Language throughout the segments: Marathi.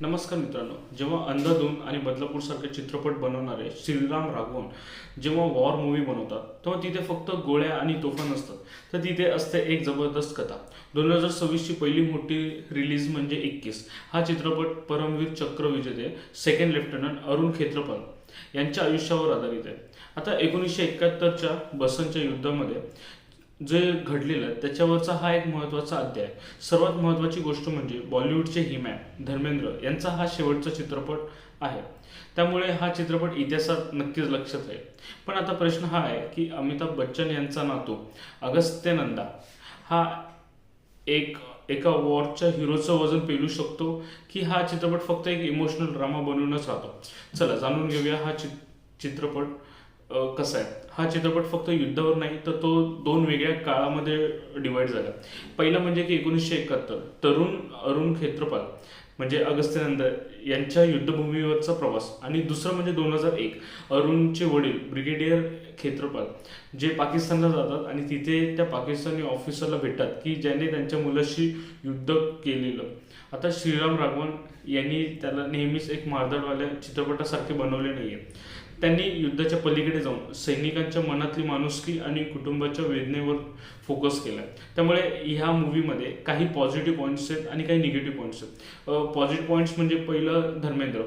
नमस्कार मित्रांनो. जेव्हा अंधाधून आणि बदलापूरसारखे चित्रपट बनवणारे श्रीराम राघवन जेव्हा वॉर मूवी बनवतात तेव्हा तिथे फक्त गोळ्या आणि तोफा नसतात. तर तिथे असते एक जबरदस्त कथा. दोन हजार सव्वीसची पहिली मोठी रिलीज म्हणजे एकवीस हा चित्रपट परमवीर चक्र विजेते सेकंड लेफ्टनंट अरुण खेत्रपल यांच्या आयुष्यावर आधारित आहे. आता एकोणीसशे एकाहत्तरच्या बसंतच्या युद्धामध्ये जे घडलेलं आहे त्याच्यावरचा हा एक महत्त्वाचा अध्याय. सर्वात महत्त्वाची गोष्ट म्हणजे बॉलिवूडचे हिमॅन धर्मेंद्र यांचा हा शेवटचा चित्रपट आहे. त्यामुळे हा चित्रपट इतिहासात नक्कीच लक्षात राहील. पण आता प्रश्न हा आहे की अमिताभ बच्चन यांचा नातू अगस्त्यनंदा हा एक एका वॉरच्या हिरोचं वजन पेलू शकतो की हा चित्रपट फक्त एक इमोशनल ड्रामा बनवूनच राहतो? चला जाणून घेऊया हा चित्रपट. कसा आहे? हा चित्रपट फक्त युद्धावर नाही तर तो दोन वेगळ्या काळामध्ये डिवाइड झाला. पहिला म्हणजे की एकोणीसशे एकाहत्तर तरुण अरुण खेत्रपाल म्हणजे अगस्त्यनंद यांच्या युद्धभूमीवरचा प्रवास. आणि दुसरं म्हणजे दोन हजार एक अरुणचे वडील ब्रिगेडियर खेत्रपाल जे पाकिस्तानला जातात आणि तिथे त्या पाकिस्तानी ऑफिसरला भेटतात की ज्याने त्यांच्या मुलाशी युद्ध केलेलं. आता श्रीराम राघवन यांनी त्याला नेहमीच एक मारधाडवाल्या चित्रपटासारखे बनवले नाहीये. त्यांनी युद्धाच्या पलीकडे जाऊन सैनिकांच्या मनातली माणुसकी आणि कुटुंबाच्या वेदनेवर फोकस केला त्यामुळे ह्या मूवीमध्ये काही पॉझिटिव्ह पॉईंट्स आहेत आणि काही निगेटिव्ह पॉईंट्स आहेत. पॉझिटिव्ह पॉईंट्स म्हणजे पहिलं धर्मेंद्र.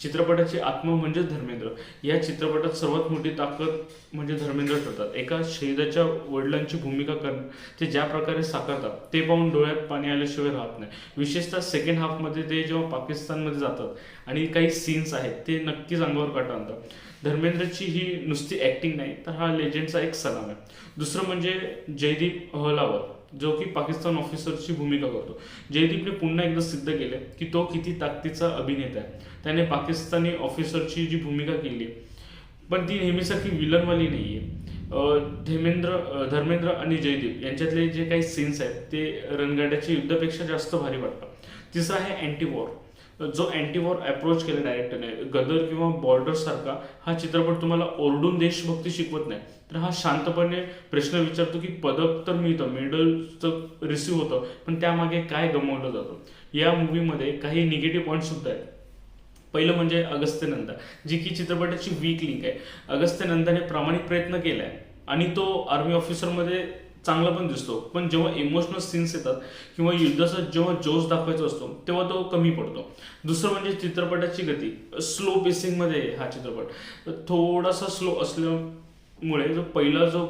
चित्रपटाची आत्मा म्हणजेच धर्मेंद्र. या चित्रपटात सर्वात मोठी ताकद म्हणजे धर्मेंद्र ठरतात. एका शहीदाच्या वडिलांची भूमिका करणं ते ज्या प्रकारे साकारतात ते पाहून डोळ्यात पाणी आल्याशिवाय राहत नाही. विशेषतः सेकंड हाफमध्ये ते जेव्हा पाकिस्तानमध्ये जातात आणि काही सीन्स आहेत ते नक्कीच अंगावर काटा आणतात. धर्मेंद्रची ही नुसती ॲक्टिंग नाही तर हा लेजेंडचा एक सलाम आहे. दुसरं म्हणजे जयदीप अहलावत जो की पाकिस्तान ऑफिसरची भूमिका करतो. जयदीपने पुन्हा एकदा सिद्ध केले की तो किती ताकदीचा अभिनेता आहे. त्याने पाकिस्तानी ऑफिसरची जी भूमिका केली पण ती नेहमीसारखी विलनवाली नाही आहे धर्मेंद्र धर्मेंद्र आणि जयदीप यांच्यातले जे काही सीन्स आहेत ते रणगाड्याच्या युद्धापेक्षा जास्त भारी वाटतात. तिसरा आहे अँटी वॉर जो अँटीवॉर अप्रोच केला डायरेक्टरने गदर किंवा बॉर्डर सारखा हा चित्रपट तुम्हाला ओरडून देशभक्ती शिकवत नाही. तर हा शांतपणे प्रश्न विचारतो की पदक तर मिळतं मेडलचं रिसिव्ह होतं पण त्यामागे काय गमावलं जातं? या मूवीमध्ये काही निगेटिव्ह पॉईंट सुद्धा आहेत. पहिलं म्हणजे अगस्त्यनंदा जी की चित्रपटाची वीक लिंक आहे. अगस्त्यनंदाने प्रामाणिक प्रयत्न केलाय आणि तो आर्मी ऑफिसरमध्ये चांगला पण दिसतो. पण जेव्हा इमोशनल सीन्स येतात किंवा युद्धाचा जेव्हा जोश दाखवायचा असतो तेव्हा तो कमी पडतो. दुसरं म्हणजे चित्रपटाची गती. स्लो पेसिंगमध्ये आहे हा चित्रपट. थोडासा स्लो असल्यामुळे जो पहिला जो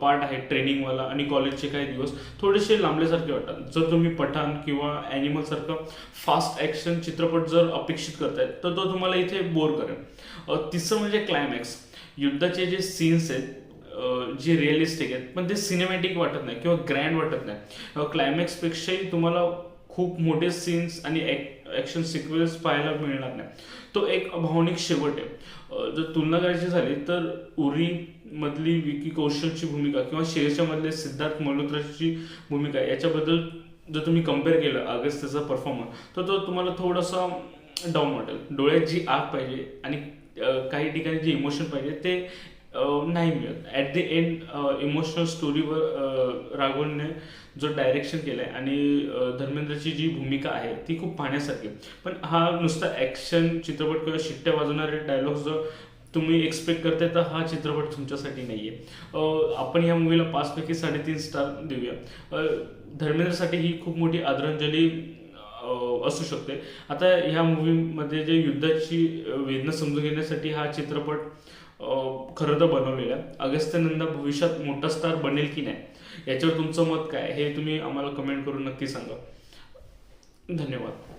पार्ट आहे ट्रेनिंगवाला आणि कॉलेजचे काही दिवस थोडेसे लांबल्यासारखे वाटतात. जर तुम्ही पठाण किंवा ॲनिमलसारखं फास्ट ॲक्शन चित्रपट जर अपेक्षित करतायत तर तो तुम्हाला इथे बोर करेल. तिसरं म्हणजे क्लायमॅक्स युद्धाचे जे सीन्स आहेत जे रिअलिस्टिक आहेत पण ते सिनेमॅटिक वाटत नाही किंवा ग्रँड वाटत नाही. क्लायमॅक्सपेक्षाही तुम्हाला खूप मोठे सीन्स आणि ॲक्शन सिक्वेन्स पाहायला मिळणार नाही. तो एक भावनिक शेवट आहे. जर तुलना करायची झाली तर उरी मधली विकी कौशलची भूमिका किंवा शेरच्या मधले सिद्धार्थ मल्होत्राची भूमिका याच्याबद्दल जर तुम्ही कंपेअर केलं अगस्त्यचा परफॉर्मन्स तर तो तुम्हाला थोडासा डाऊन वाटेल. डोळ्यात जी आग पाहिजे आणि काही ठिकाणी जे इमोशन पाहिजे ते नाही मिळत. ॲट द एंड इमोशनल स्टोरीवर राघवनने जो डायरेक्शन केलं आहे आणि धर्मेंद्रची जी भूमिका आहे ती खूप पाहण्यासारखी. आहे. पण हा नुसता ॲक्शन चित्रपट किंवा शिट्ट्या वाजवणारे डायलॉग्स जर तुम्ही एक्सपेक्ट करताय तर हा चित्रपट तुमच्यासाठी नाही आहे आपण या मूवीला पाचपैकी साडेतीन स्टार देऊया. धर्मेंद्रसाठी ही खूप मोठी आदरांजली असू शकते. आता ह्या मूवीमध्ये जे युद्धाची वेदना समजून घेण्यासाठी हा चित्रपट खरं तर बनवलेलं आहे. अगस्त्यनंदा भविष्यात मोठा स्टार बनेल की नाही याच्यावर तुमचं मत काय हे तुम्ही आम्हाला कमेंट करून नक्की सांगा. धन्यवाद.